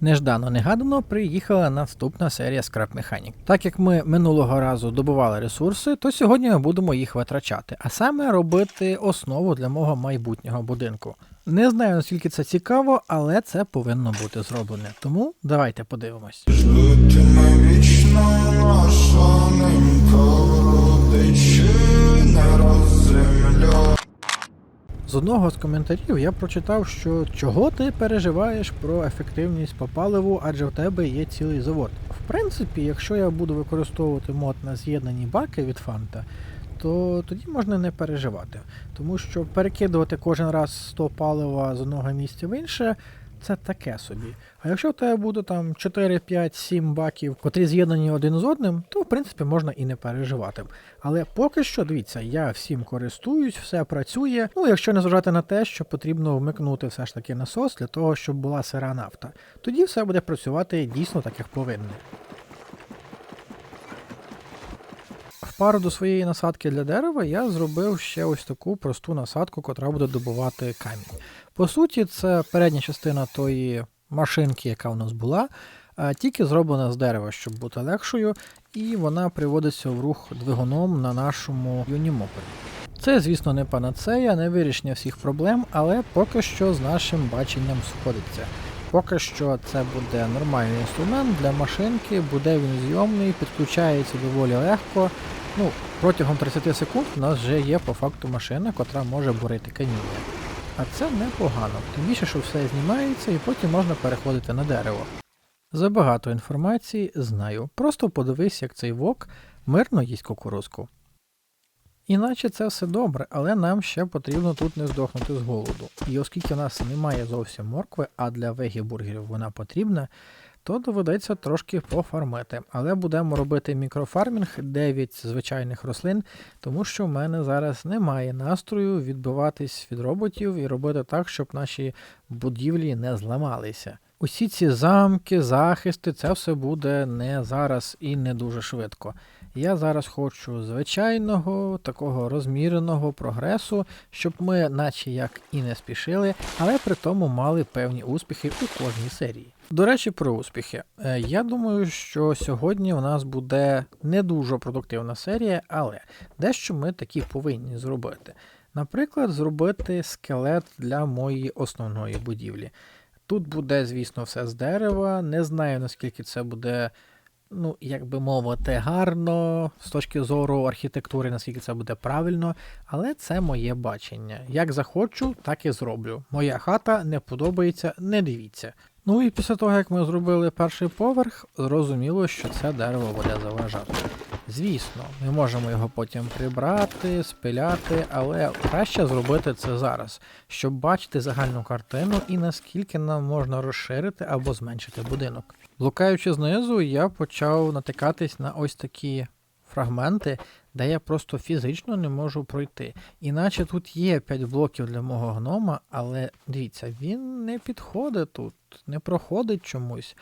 Неждано негадано приїхала наступна серія Scrap Mechanic. Так як ми минулого разу добували ресурси, то сьогодні ми будемо їх витрачати, а саме робити основу для мого майбутнього будинку. Не знаю наскільки це цікаво, але це повинно бути зроблене. Тому давайте подивимось. Житиме вічно наша З одного з коментарів я прочитав, що чого ти переживаєш про ефективність по паливу, адже в тебе є цілий завод. В принципі, якщо я буду використовувати мод на з'єднані баки від фанта, то тоді можна не переживати. Тому що перекидувати кожен раз 100 палива з одного місця в інше. Це таке собі. А якщо в тебе буде там 4, 5, 7 баків, котрі з'єднані один з одним, то в принципі можна і не переживати. Але поки що, дивіться, я всім користуюсь, все працює. Ну, якщо не зважати на те, що потрібно вмикнути все ж таки насос для того, щоб була сира нафта. Тоді все буде працювати дійсно так, як повинно. Пару до своєї насадки для дерева я зробив ще ось таку просту насадку, котра буде добувати камінь. По суті, це передня частина тої машинки, яка у нас була, тільки зроблена з дерева, щоб бути легшою, і вона приводиться в рух двигуном на нашому юнімопері. Це, звісно, не панацея, не вирішення всіх проблем, але поки що з нашим баченням сходиться. Поки що це буде нормальний інструмент для машинки, буде він зйомний, підключається доволі легко. Ну, протягом 30 секунд у нас вже є по факту машина, котра може бурити каміння. А це непогано, тим більше, що все знімається і потім можна переходити на дерево. Забагато інформації знаю. Просто подивись, як цей вок мирно їсть кукурузку. Іначе це все добре, але нам ще потрібно тут не здохнути з голоду. І оскільки в нас немає зовсім моркви, а для вегібургерів вона потрібна, то доведеться трошки пофармити. Але будемо робити мікрофармінг 9 звичайних рослин, тому що в мене зараз немає настрою відбиватись від роботів і робити так, щоб наші будівлі не зламалися. Усі ці замки, захисти, це все буде не зараз і не дуже швидко. Я зараз хочу звичайного, такого розміреного прогресу, щоб ми, наче як і не спішили, але при тому мали певні успіхи у кожній серії. До речі, про успіхи. Е, Я думаю, що сьогодні у нас буде не дуже продуктивна серія, але дещо ми таки повинні зробити. Наприклад, зробити скелет для моєї основної будівлі. Тут буде, звісно, все з дерева. Не знаю, наскільки це буде, ну, як би мовити, гарно з точки зору архітектури, наскільки це буде правильно, але це моє бачення. Як захочу, так і зроблю. Моя хата не подобається, не дивіться. Ну і після того, як ми зробили перший поверх, зрозуміло, що це дерево буде заважати. Звісно, ми можемо його потім прибрати, спиляти, але краще зробити це зараз, щоб бачити загальну картину і наскільки нам можна розширити або зменшити будинок. Блукаючи знизу, я почав натикатись на ось такі фрагменти, де я просто фізично не можу пройти. Іначе тут є 5 блоків для мого гнома, але дивіться, він не підходить тут, не проходить чомусь.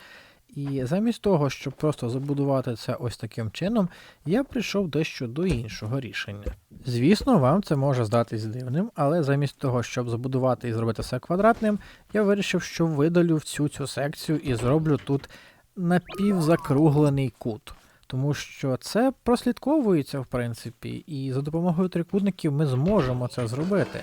І замість того, щоб просто забудувати це ось таким чином, я прийшов дещо до іншого рішення. Звісно, вам це може здатись дивним, але замість того, щоб забудувати і зробити все квадратним, я вирішив, що видалю всю цю секцію і зроблю тут напівзакруглений кут. Тому що це прослідковується, в принципі, і за допомогою трикутників ми зможемо це зробити.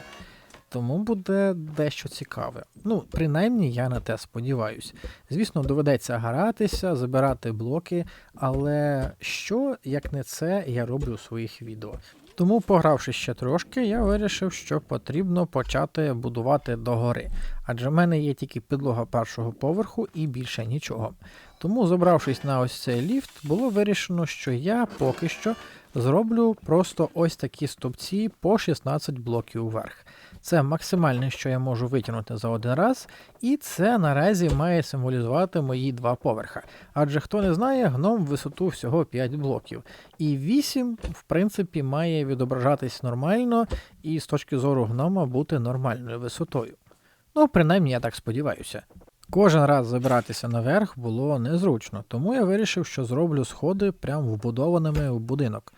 Тому буде дещо цікаве. Ну, принаймні, я на те сподіваюсь. Звісно, доведеться гаратися, забирати блоки, але що, як не це, я роблю у своїх відео. Тому, погравши ще трошки, я вирішив, що потрібно почати будувати догори. Адже в мене є тільки підлога першого поверху і більше нічого. Тому, забравшись на ось цей ліфт, було вирішено, що я поки що зроблю просто ось такі стовпці по 16 блоків вверх. Це максимальне, що я можу витягнути за один раз, і це наразі має символізувати мої два поверха. Адже хто не знає, гном в висоту всього 5 блоків. І 8, в принципі, має відображатись нормально і з точки зору гнома бути нормальною висотою. Ну, принаймні, я так сподіваюся. Кожен раз забиратися наверх було незручно, тому я вирішив, що зроблю сходи прямо вбудованими в будинок.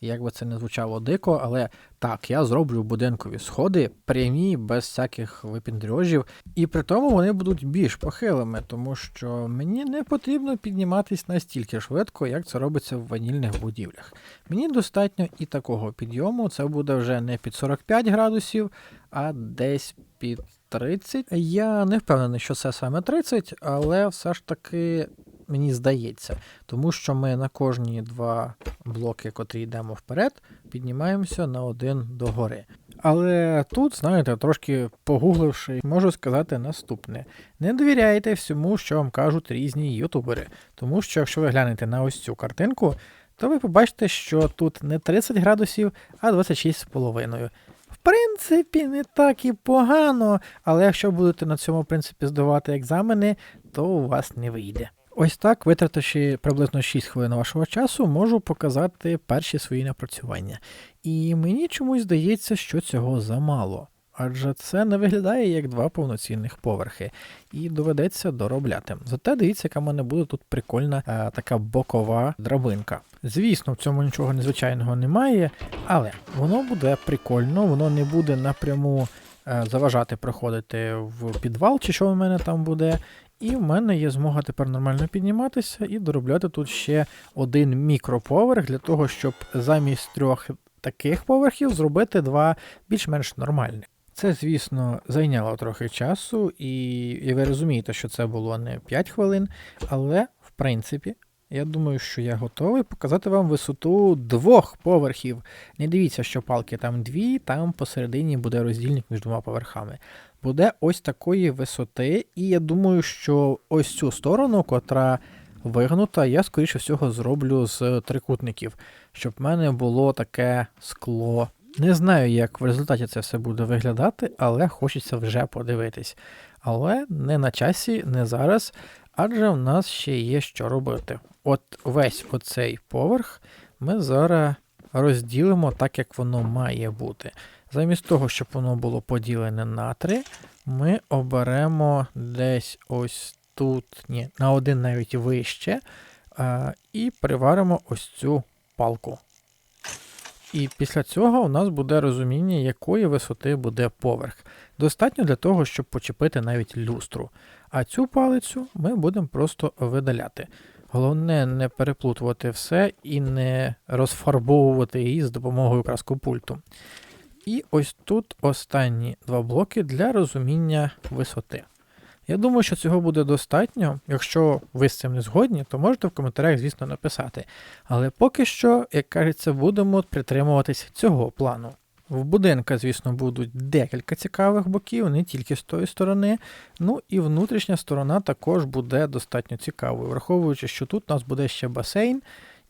Як би це не звучало дико, але так, я зроблю будинкові сходи прямі, без всяких випіндрьожів, і при тому вони будуть більш похилими, тому що мені не потрібно підніматись настільки швидко, як це робиться в ванільних будівлях. Мені достатньо і такого підйому, це буде вже не під 45 градусів, а десь під 30. Я не впевнений, що це саме 30, але все ж таки мені здається, тому що ми на кожні два блоки, котрі йдемо вперед, піднімаємося на один догори. Але тут, знаєте, трошки погугливши, можу сказати наступне: не довіряйте всьому, що вам кажуть різні ютубери, тому що якщо ви глянете на ось цю картинку, то ви побачите, що тут не 30 градусів, а 26,5. В принципі, не так і погано, але якщо будете на цьому принципі здавати екзамени, то у вас не вийде. Ось так, витративши приблизно 6 хвилин вашого часу, можу показати перші свої напрацювання. І мені чомусь здається, що цього замало. Адже це не виглядає як два повноцінних поверхи, і доведеться доробляти. Зате дивіться, яка в мене буде тут прикольна е, така бокова драбинка. Звісно, в цьому нічого незвичайного немає, але воно буде прикольно, воно не буде напряму е, заважати проходити в підвал, чи що в мене там буде. І в мене є змога тепер нормально підніматися і доробляти тут ще один мікроповерх для того, щоб замість трьох таких поверхів зробити два більш-менш нормальних. Це, звісно, зайняло трохи часу, і, і ви розумієте, що це було не 5 хвилин, але в принципі. Я думаю, що я готовий показати вам висоту двох поверхів. Не дивіться, що палки там дві, там посередині буде роздільник між двома поверхами. Буде ось такої висоти, і я думаю, що ось цю сторону, котра вигнута, я скоріше всього зроблю з трикутників, щоб в мене було таке скло. Не знаю, як в результаті це все буде виглядати, але хочеться вже подивитись. Але не на часі, не зараз, адже в нас ще є що робити. От весь оцей поверх ми зараз розділимо так, як воно має бути. Замість того, щоб воно було поділене на три, ми оберемо десь ось тут, ні, на один навіть вище, і приваримо ось цю палку. І після цього у нас буде розуміння, якої висоти буде поверх. Достатньо для того, щоб почепити навіть люстру. А цю палицю ми будемо просто видаляти. Головне не переплутувати все і не розфарбовувати її з допомогою краскопульту. І ось тут останні два блоки для розуміння висоти. Я думаю, що цього буде достатньо. Якщо ви з цим не згодні, то можете в коментарях, звісно, написати. Але поки що, як кажеться, будемо притримуватись цього плану. В будинка, звісно, будуть декілька цікавих боків, не тільки з тої сторони. Ну і внутрішня сторона також буде достатньо цікавою, враховуючи, що тут у нас буде ще басейн.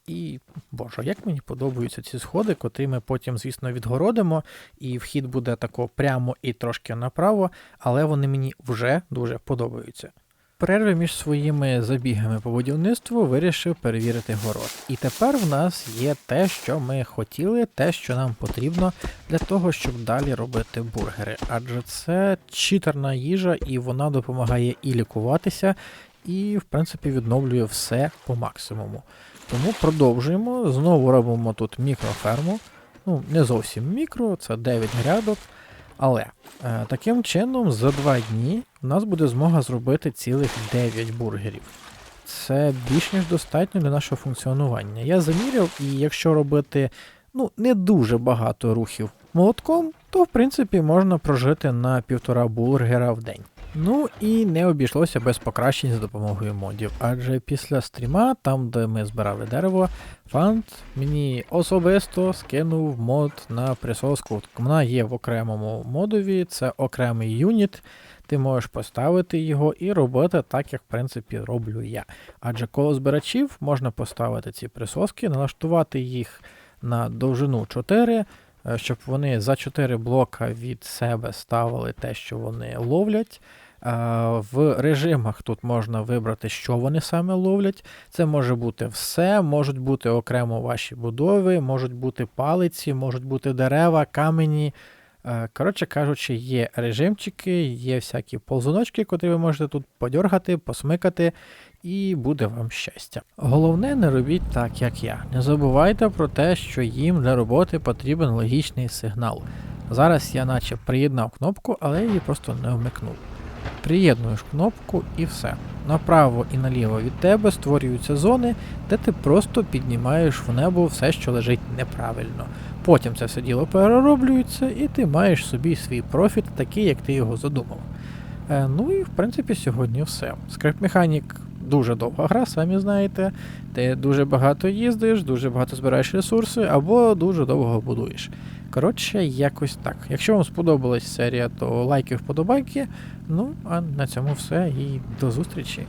І, боже, як мені подобаються ці сходи, котрі ми потім, звісно, відгородимо, і вхід буде тако прямо і трошки направо, але вони мені вже дуже подобаються. Перерви між своїми забігами по будівництву вирішив перевірити город. І тепер в нас є те, що ми хотіли, те, що нам потрібно для того, щоб далі робити бургери. Адже це читерна їжа, і вона допомагає і лікуватися, і, в принципі, відновлює все по максимуму. Тому продовжуємо. Знову робимо тут мікроферму. Ну, не зовсім мікро, це 9 грядок. Але е, таким чином за 2 дні у нас буде змога зробити цілих 9 бургерів. Це більш ніж достатньо для нашого функціонування. Я заміряв, і якщо робити ну, не дуже багато рухів молотком, то в принципі можна прожити на півтора бургера в день. Ну і не обійшлося без покращень за допомогою модів, адже після стріма, там де ми збирали дерево, фант мені особисто скинув мод на присоску. Вона є в окремому модові, це окремий юніт. Ти можеш поставити його і робити так, як в принципі роблю я. Адже коло збирачів можна поставити ці присоски, налаштувати їх на довжину 4, е, щоб вони за 4 блока від себе ставили те, що вони ловлять. В режимах тут можна вибрати, що вони саме ловлять. Це може бути все, можуть бути окремо ваші будови, можуть бути палиці, можуть бути дерева, камені, Коротше кажучи, є режимчики, є всякі ползуночки, котрі ви можете тут подьоргати, посмикати, і буде вам щастя. Головне, не робіть так, як я. Не забувайте про те, що їм для роботи потрібен логічний сигнал. Зараз я наче приєднав кнопку, але її просто не вмикнув. Приєднуєш кнопку і все. Направо і наліво від тебе створюються зони, де ти просто піднімаєш в небо все, що лежить неправильно. Потім це все діло перероблюється, і ти маєш собі свій профіт, такий, як ти його задумав. Е, ну і в принципі сьогодні все. Скрип Механік дуже довга гра, самі знаєте. Ти дуже багато їздиш, дуже багато збираєш ресурси або дуже довго будуєш. Коротше, якось так. Якщо вам сподобалась серія, то лайки, вподобайки. Ну, а на цьому все і до зустрічі.